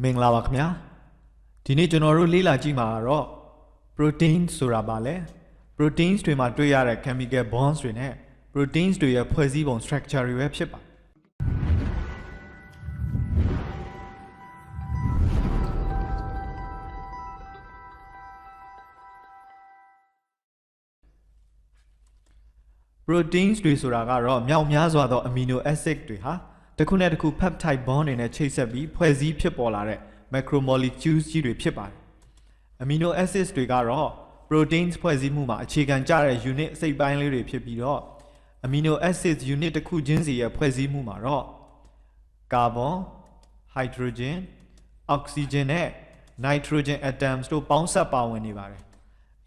မင်္ဂလာပါခင်ဗျာဒီနေ့ကျွန်တော်တို့လေ့လာကြည့်မှာကတော့ protein ဆိုတာပါလဲ proteins တွေမှာတွေ့ရတဲ့ chemical bonds တွေနဲ့ proteins တွေရဲ့ဖွဲ့စည်းပုံ structure တွေပဲဖြစ်ပါ proteins တွေဆိုတာကတော့မြောက်များစွာသော amino acid တွေဟာ တစ်ခုနဲ့တစ်ခု peptide bond တွေနဲ့ချိတ်ဆက်ပြီးဖွဲ့စည်းဖြစ်ပေါ်လာတဲ့ macromolecules ကြီးတွေဖြစ်ပါတယ် amino acids တွေကတော့ proteins ဖွဲ့စည်းမှုမှာအခြေခံကျတဲ့ unit အစိတ်ပိုင်းလေးတွေဖြစ်ပြီးတော့ amino acids unit တစ်ခုချင်းစီရဲ့ဖွဲ့စည်းမှုမှာတော့ carbon hydrogen oxygen နဲ့ nitrogen atoms တို့ပေါင်းစပ်ပါဝင်နေပါတယ်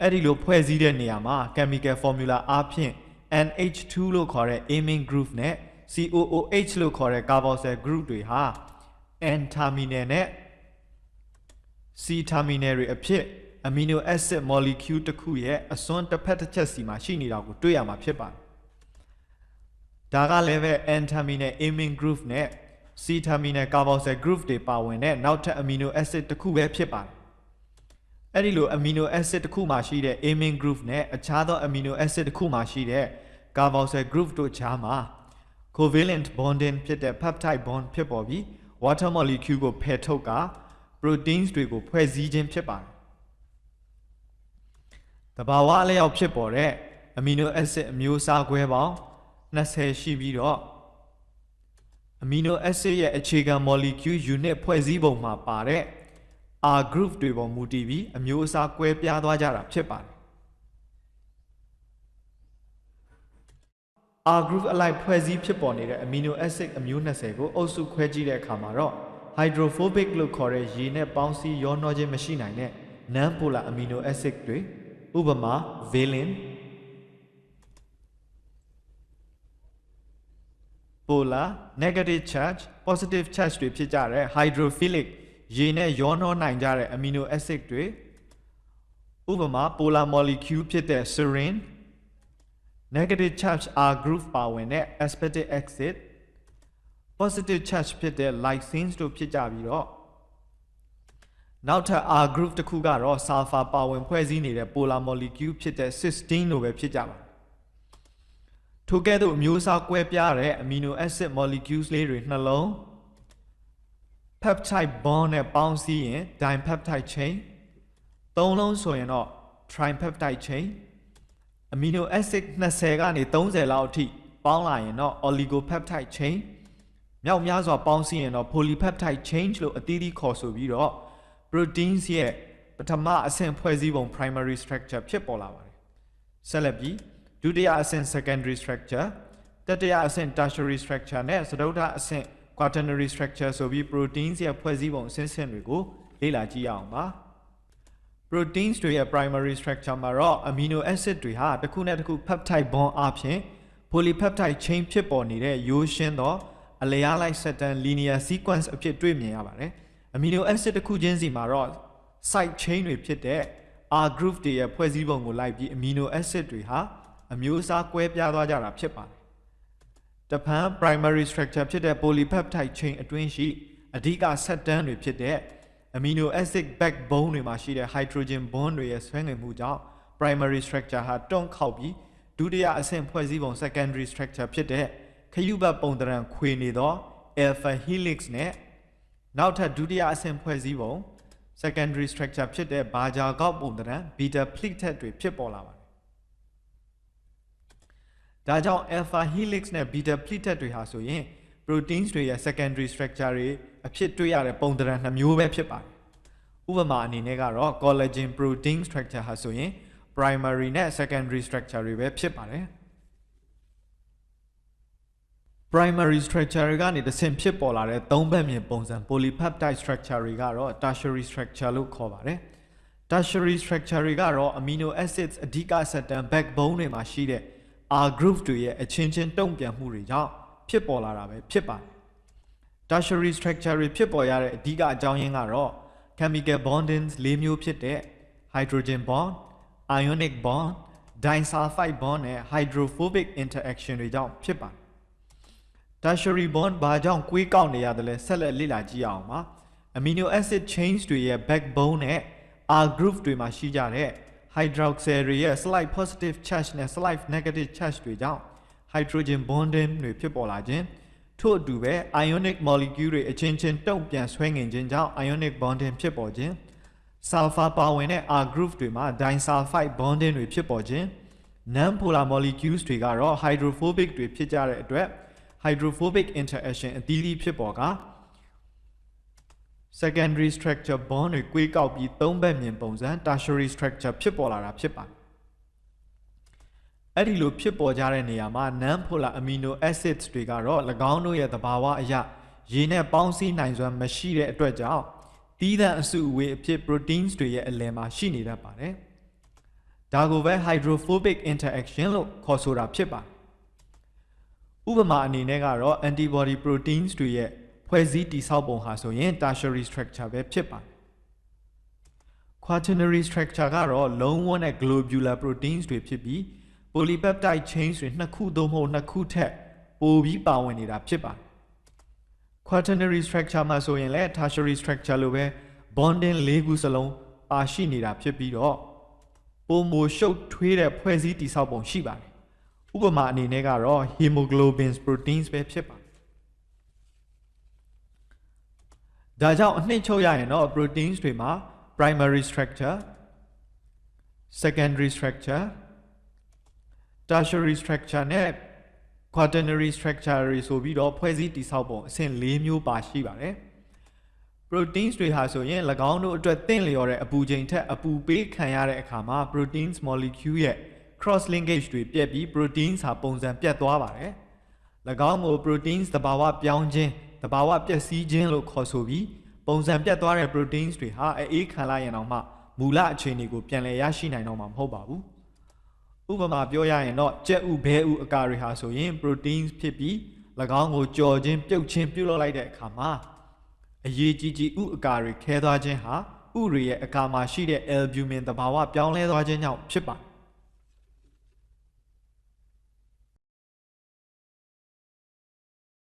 အဲ့ဒီလိုဖွဲ့စည်းတဲ့နေရာမှာ chemical formula အားဖြင့် NH2 လို့ခေါ်တဲ့ amine group နဲ့ COOH လို့ခေါ်တဲ့ carboxyl group တွေဟာ N terminal နဲ့ C terminal တွေအဖြစ် amino acid molecule တစ်ခုရဲ့အစွန်းတစ်ဖက်တစ်ချက်စီမှာရှိနေတာကိုတွေ့ရမှာဖြစ်ပါတယ်။ဒါကလည်းပဲ N terminal amine group နဲ့ C terminal carboxyl group တွေပါဝင်တဲ့နောက်ထပ် amino acid တစ်ခုပဲဖြစ်ပါတယ်။အဲ့ဒီလို amino acid တစ်ခုမှာရှိတဲ့ amine group နဲ့အခြားသော amino acid တစ်ခုမှာရှိတဲ့ carboxyl group တို့ခြားမှာ covalent bonding ဖြစ်တဲ့ peptide bond ဖြစ်ပေါ်ပြီး water molecule ကိုဖယ်ထုတ်ကာ proteins တွေကိုဖွဲ့စည်းခြင်းဖြစ်ပါတယ်။တဘာဝအလျောက်ဖြစ်ပေါ်တဲ့ amino acid အမျိုးအစားခွဲပေါင်း20ရှိပြီးတော့ amino acid ရဲ့အခြေခံ molecule unit ဖွဲ့စည်းပုံမှာပါတဲ့ R group တွေပေါ်မူတည်ပြီးအမျိုးအစားကွဲပြားသွားကြတာဖြစ်ပါတယ်။ R group အလိုက်ဖွဲ့စည်းဖြစ်ပေါ်နေတဲ့ amino acid အမျိုး20ကိုအုပ်စုခွဲကြည့်တဲ့အခါမှာတော့ hydrophobic လို့ခေါ်တဲ့ရေနဲ့ပေါင်းစည်းရောနှောခြင်းမရှိနိုင်တဲ့ non polar amino acid တွေဥပမာ valine polar negative charge positive charge တွေဖြစ်ကြတဲ့ hydrophilic ရေနဲ့ရောနှောနိုင်ကြတဲ့ amino acid တွေဥပမာ polar molecule ဖြစ်တဲ့ serine negative charge R group ပါဝင်တဲ့ aspartic acid positive charge ဖြစ်တဲ့ lysine တို့ဖြစ်ကြပြီးတော့နောက်ထပ် R group တစ်ခုကတော့ sulfur ပါဝင်ဖွဲ့စည်းနေတဲ့ polar molecule ဖြစ်တဲ့ cysteine တို့ပဲဖြစ်ကြပါတယ်ထိုကဲ့သို့အမျိုးအစားကွဲပြားတဲ့ amino acid molecules လေးတွေနှလုံး peptide bond နဲ့ပေါင်းစည်းရင် dipeptide chain သုံးလုံးဆိုရင်တော့ tripeptide chain amino acid 20ကနေ30လောက်အထိပေါင်းလာရင်တော့ oligopeptide chain မြောက်များစွာပေါင်းစည်းရင်တော့ polypeptide chain လို့အသီးသီးခေါ်ဆိုပြီးတော့ proteins ရဲ့ပထမအဆင့်ဖွဲ့စည်းပုံ primary structure ဖြစ်ပေါ်လာပါတယ်ဆက်လက်ပြီးဒုတိယအဆင့် secondary structure တတိယအဆင့် tertiary structure နဲ့စတုတ္ထအဆင့် quaternary structure ဆိုပြီး proteins ရဲ့ဖွဲ့စည်းပုံအဆင့်ဆင့်တွေကိုလေ့လာကြည့်ရအောင်ပါ proteins တွေရဲ့ primary structure မှာတော့ amino acid တွေဟာတစ်ခုနဲ့တစ်ခု peptide bond အပြင် polypeptide chain ဖြစ်ပေါ်နေတဲ့ရိုးရှင်းသောအလျားလိုက် certain linear sequence အဖြစ်တွေ့မြင်ရပါတယ် amino acid တစ်ခုချင်းစီမှာတော့ side chain တွေဖြစ်တဲ့ R group တွေရဲ့ဖွဲ့စည်းပုံကိုလိုက်ပြီး amino acid တွေဟာအမျိုးအစားကွဲပြားသွားကြတာဖြစ်ပါတယ်တပံ primary structure ဖြစ်တဲ့ polypeptide chain အတွင်းရှိအဓိကဆက်တန်းတွေဖြစ်တဲ့ amino acid backbone တွေမှာရှိတဲ့ hydrogen bond တွေရဲ့ဆွဲငင်မှုကြောင့် primary structure ဟာတွန့်ခေါက်ပြီးဒုတိယအဆင့်ဖွဲ့စည်းပုံ secondary structure ဖြစ်တဲ့ခရုပတ်ပုံသဏ္ဍာန်ခွေနေသော alpha helix နဲ့နောက်ထပ်ဒုတိယအဆင့်ဖွဲ့စည်းပုံ secondary structure ဖြစ်တဲ့ဘာဂျာကောက်ပုံသဏ္ဍာန် beta pleated တွေဖြစ်ပေါ်လာပါတယ်ဒါကြောင့် alpha helix နဲ့ beta pleated တွေဟာဆိုရင် proteins တွေရဲ့ secondary structure တွေ အဖြစ်တွေ့ရတဲ့ပုံသဏ္ဍာန်နှမျိုးပဲဖြစ်ပါတယ်ဥပမာအနေနဲ့ကတော့ collagen protein structure ဟာဆိုရင် primary နဲ့ secondary structure တွေပဲဖြစ်ပါတယ် primary structure တွေကနေတစ်ဆင့်ဖြစ်ပေါ်လာတဲ့သုံးဘက်မြင်ပုံစံ polypeptide structure တွေကတော့ tertiary structure လို့ခေါ်ပါတယ် tertiary structure တွေကတော့ amino acids အဓိကဆက်တန်း backbone တွေမှာရှိတဲ့ R group တွေရဲ့အချင်းချင်းတုံ့ပြန်မှုတွေကြောင့်ဖြစ်ပေါ်လာတာပဲဖြစ်ပါတယ် tertiary structure တွေဖြစ်ပေါ်ရတဲ့အဓိကအကြောင်းရင်းကတော့ chemical bondings ၄မျိုးဖြစ်တဲ့ hydrogen bond ionic bond disulfide bond နဲ့ hydrophobic interaction တွေကြောင့်ဖြစ်ပါတယ် tertiary bond ဘာကြောင့်ကွေးကောက်နေရတယ်လဲဆက်လက်လေ့လာကြည့်အောင်ပါ amino acid chains တွေရဲ့ backbone နဲ့ R group တွေမှာရှိကြတဲ့ hydroxyl တွေရဲ့ slight positive charge နဲ့ slight negative charge တွေကြောင့် hydrogen bonding တွေဖြစ်ပေါ်လာခြင်း ထို့အတူပဲ ionic molecule တွေအချင်းချင်းတုံ့ပြန်ဆွဲငင်ခြင်းကြောင့် ionic bonding ဖြစ်ပေါ်ခြင်း sulfur ပါဝင်တဲ့ R group တွေမှာ disulfide bonding တွေဖြစ်ပေါ်ခြင်း non polar molecules တွေကတော့ hydrophobic တွေဖြစ်ကြတဲ့အတွက် hydrophobic interaction အသီးသီးဖြစ်ပေါ်က secondary structure bond တွေ꿰ကောက်ပြီးသုံးဘက်မြင်ပုံစံ tertiary structure ဖြစ်ပေါ်လာတာဖြစ်ပါတယ် အဲ့ဒီလိုဖြစ်ပေါ်ကြတဲ့နေရာမှာ non polar amino acids တွေကတော့၎င်းတို့ရဲ့သဘာဝအရရေနဲ့ပေါင်းစည်းနိုင်စွမ်းမရှိတဲ့အတွက်ကြောင့်တီးသန့်အစုအဝေးအဖြစ် proteins တွေရဲ့အလယ်မှာရှိနေတတ်ပါတယ်ဒါကိုပဲ hydrophobic interaction လို့ခေါ်ဆိုတာဖြစ်ပါတယ်ဥပမာအနေနဲ့ကတော့ antibody proteins တွေရဲ့ဖွဲ့စည်းတည်ဆောက်ပုံဟာဆိုရင် tertiary structure ပဲဖြစ်ပါတယ် quaternary structure ကတော့လုံးဝနဲ့ globular proteins တွေဖြစ်ပြီး polypeptide chains တွေနှစ်ခုသို့မဟုတ်နှစ်ခုထက်ပိုပြီးပါဝင်နေတာဖြစ်ပါတယ် quaternary structure မှာဆိုရင်လည်း tertiary structure လိုပဲ bonding ၄ခုစလုံးပါရှိနေတာဖြစ်ပြီးတော့ပုံမရှုပ်ထွေးတဲ့ဖွဲ့စည်းတည်ဆောက်ပုံရှိပါတယ်ဥပမာအနေနဲ့ကတော့ hemoglobin proteins ပဲဖြစ်ပါတယ်ဒါကြောင့်အနှိမ့်ချုပ်ရရင်တော့ proteins တွေမှာ primary structure secondary structure tertiary structure နဲ့ quaternary structure တွေဆိုပြီးတော့ဖွဲ့စည်းတည်ဆောက်ပုံအဆင့်၄မျိုးပါရှိပါတယ် proteins တွေဟာဆိုရင်၎င်းတို့အတွက်သင့်လျော်တဲ့အပူချိန်ထက်အပူပေးခံရတဲ့အခါမှာ proteins molecule ရဲ့ cross linkage တွေပြက်ပြီး proteins ဟာပုံစံပြတ်သွားပါတယ်၎င်းကို proteins သဘာဝပြောင်းခြင်းသဘာဝပျက်စီးခြင်းလို့ခေါ်ဆိုပြီးပုံစံပြတ်သွားတဲ့ proteins တွေဟာအေးခံလိုက်ရင်တော့မှမူလအခြေအနေကိုပြန်လည်ရရှိနိုင်တော့မှာမဟုတ်ပါဘူး ဥပမာပြောရရင်တော့ကြက်ဥဘဲဥအကာတွေဟာဆိုရင် proteins ဖြစ်ပြီး၎င်းကိုကြော်ခြင်းပြုတ်ခြင်းပြုတ်လောက်လိုက်တဲ့အခါမှာအရေးကြီးကြီးဥအကာတွေခဲသွားခြင်းဟာဥတွေရဲ့အကာမှာရှိတဲ့ albumin သဘာဝပြောင်းလဲသွားခြင်းကြောင့်ဖြစ်ပါတယ်